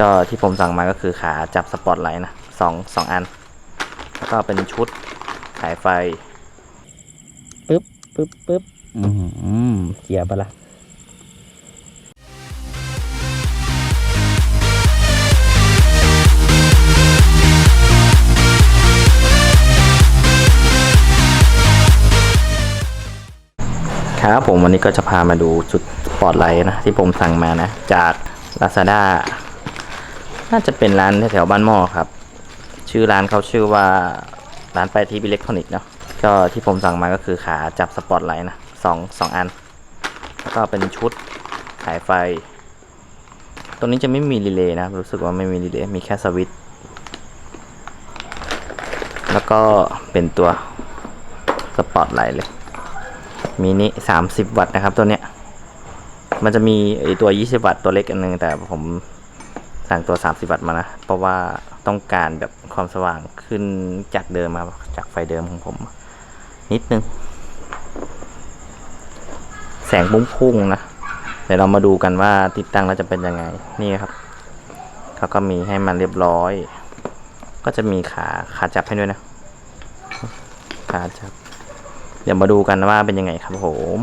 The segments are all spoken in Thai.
ก็ที่ผมสั่งมาก็คือขาจับสปอตไลท์นะสองสองอัน แล้วก็เป็นชุดสายไฟปึ๊บปึ๊บปึ๊บอืมเกียร์ปะละ่ะครับผมวันนี้ก็จะพามาดูจุดสปอตไลท์นะ ที่ผมสั่งมานะ จาก Lazada น่าจะเป็นร้านแถวบ้านหม้อครับ ชื่อร้านเขาชื่อว่าร้านไปที่อิเล็กทรอนิกส์เนาะก็ที่ผมสั่งมาก็คือขาจับสปอตไลท์นะสองสองอัน แล้วก็เป็นชุดสายไฟ ตัวนี้จะไม่มีรีเลย์นะ รู้สึกว่าไม่มีรีเลย์มีแค่สวิตช์แล้วก็เป็นตัวสปอตไลท์เลยมินิสามสิบวัตต์นะครับตัวเนี้ย มันจะมีไอตัวยี่สิบวัตต์ตัวเล็กอันนึงแต่ผม สั่งตัวสามสิบวัตต์มานะ เพราะว่าต้องการแบบความสว่างขึ้นจากเดิมมาจากไฟเดิมของผม นิดนึง แสงพุ่งๆนะ เดี๋ยวเรามาดูกันว่าติดตั้งแล้วจะเป็นยังไง นี่ครับ เขาก็มีให้มันเรียบร้อย ก็จะมีขาขาจับให้ด้วยนะ ขาจับ เดี๋ยวมาดูกันว่าเป็นยังไงครับผม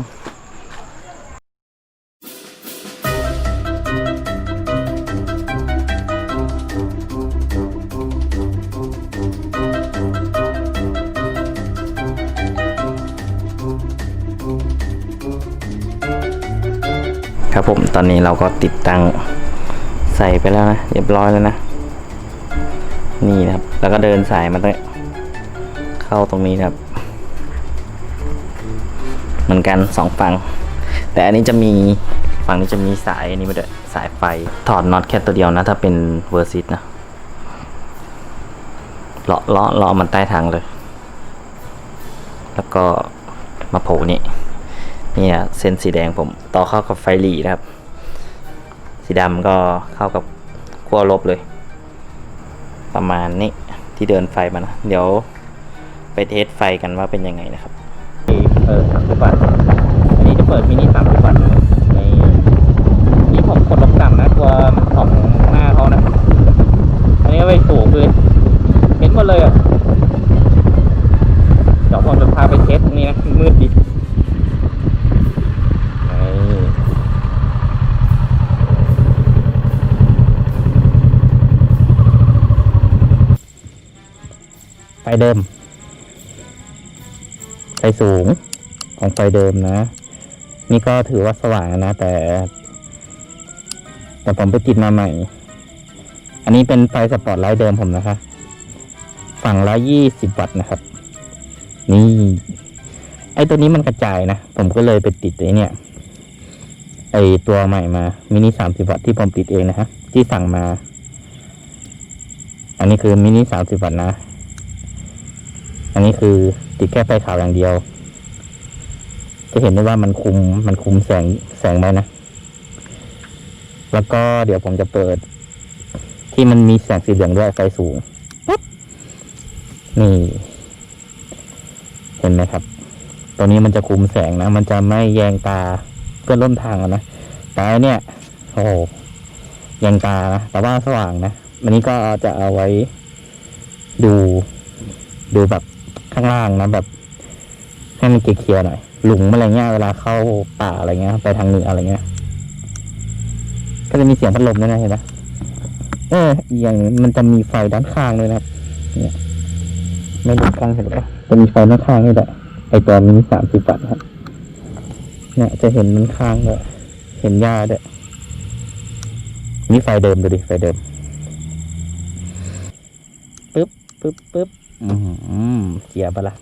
ครับผมตอนนี้เราก็ติดตั้งใส่ไปแล้วนะเรียบร้อยแล้วนะ นี่นะครับ แล้วก็เดินสายมาตรงเข้าตรงนี้นะครับ เหมือนกันสองฝั่ง แต่อันนี้จะมีฝั่งนี้จะมีสายอันนี้มาด้วยสายไฟถอดน็อตแค่ตัวเดียวนะ ถ้าเป็นเวอร์ซิตนะเลาะเลาะเลาะมันใต้ทางเลย แล้วก็มาโผล่นี่ เนี่ยเส้นสีแดงผมต่อเข้ากับไฟหลีนะครับ สีดำก็เข้ากับขั้วลบเลย ประมาณนี้ที่เดินไฟมานะเดี๋ยวไปเทสไฟกันว่าเป็นยังไงนะครับเปิดสามสิบบาทอันนี้จะเปิดมินิสามสิบบาทนะในนี่ผมกดลงต่ำนะตัวของหน้าเขานะ อันนี้ไปสูงเลยเห็นหมดเลยอะ เดี๋ยวผมจะพาไปเทสตรงนี้นะ มืดดินี่ ไฟเดิม ไฟสูงของไฟเดิมนะ นี่ก็ถือว่าสว่างนะ แต่ แต่ผมไปติดมาใหม่ อันนี้เป็นไฟสปอตไลท์เดิมผมนะคะ ฝั่งละยี่สิบวัตต์นะครับ นี่ ไอตัวนี้มันกระจายนะ ผมก็เลยไปติดไอเนี่ย ไอตัวใหม่มามินิสามสิบวัตต์ที่ผมติดเองนะฮะที่สั่งมา อันนี้คือมินิสามสิบวัตต์นะ อันนี้คือติดแค่ไฟขาวอย่างเดียว จะเห็นได้ว่ามันคุมมันคุมแสงแสงไหมนะ แล้วก็เดี๋ยวผมจะเปิด ที่มันมีแสงสีเหลืองด้วยไฟสูงนี่ เห็นไหมครับ ตัวนี้มันจะคุมแสงนะ มันจะไม่แยงตาเพื่อนร่วมทางนะแต่เนี่ย โอ้โหแยงตานะ แต่ว่าสว่างนะอันนี้ก็จะเอาไว้ดูดูแบบ ข้างล่างนะแบบ ให้มันเคลียร์ๆหน่อยหลุมอะไรเงี้ยเวลาเข้าป่าอะไรเงี้ย ไปทางเหนืออะไรเงี้ย ก็จะมีเสียงพัดลมด้วยนะเห็นไหมเอออย่างมันจะมีไฟด้านข้างด้วยนะครับเนี่ยไม่ด้านข้างเห็นปะจะมีไฟด้านข้างนี่แหละไอตัวมินิสามสิบวัตต์ครับ เนี่ย จะเห็นมันข้างด้วยเห็นหญ้าด้วยนี่ไฟเดิมดูดิไฟเดิมปึ๊บปึ๊บปึ๊บ อืมเกียร์ปะละ่ะ